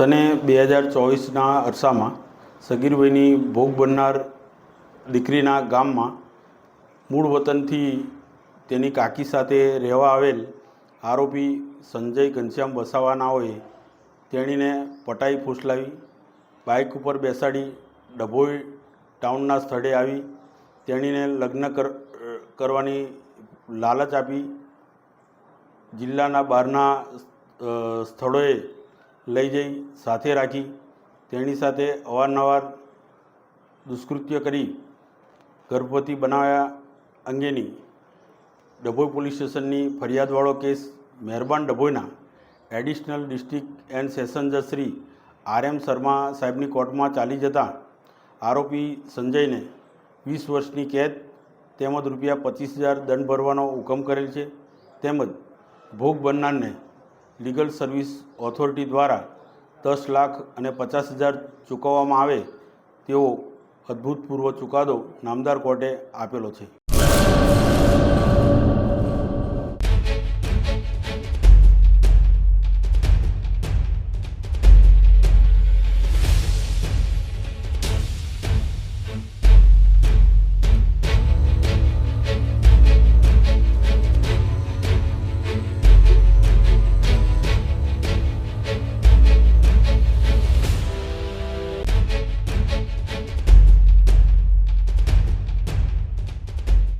સને બે હજાર ચોવીસના અરસામાં સગીરભાઈની ભોગ બનનાર દીકરીના ગામમાં મૂળ વતનથી તેની કાકી સાથે રહેવા આવેલ આરોપી સંજય ઘનશ્યામ વસાવાનાઓએ તેણીને પટાઈ ફૂસલાવી, બાઇક ઉપર બેસાડી ડભોઈ ટાઉનના સ્થળે આવી, તેણીને લગ્ન કર, કરવાની લાલચ આપી, જિલ્લાના બહારના સ્થળોએ લઈ જઈ, સાથે રાખી તેની સાથે અવારનવાર દુષ્કૃત્ય કરી ગર્ભવતી બનાવ્યા અંગેની ડભોઈ પોલીસ સ્ટેશનની ફરિયાદવાળો કેસ મહેરબાન ડભોઈના એડિશનલ ડિસ્ટ્રિક્ટ એન્ડ સેશન જજ શ્રી આર એમ શર્મા સાહેબની કોર્ટમાં ચાલી જતા આરોપી સંજયને વીસ વર્ષની કેદ તેમજ રૂપિયા પચીસ હજાર દંડ ભરવાનો હુકમ કરેલ છે. તેમજ ભોગ બનનારને લીગલ સર્વિસ ઓથોરિટી દ્વારા દસ લાખ અને પચાસ હજાર ચૂકવવામાં આવે તેવો અભૂતપૂર્વ ચુકાદો નામદાર કોર્ટે આપેલો છે.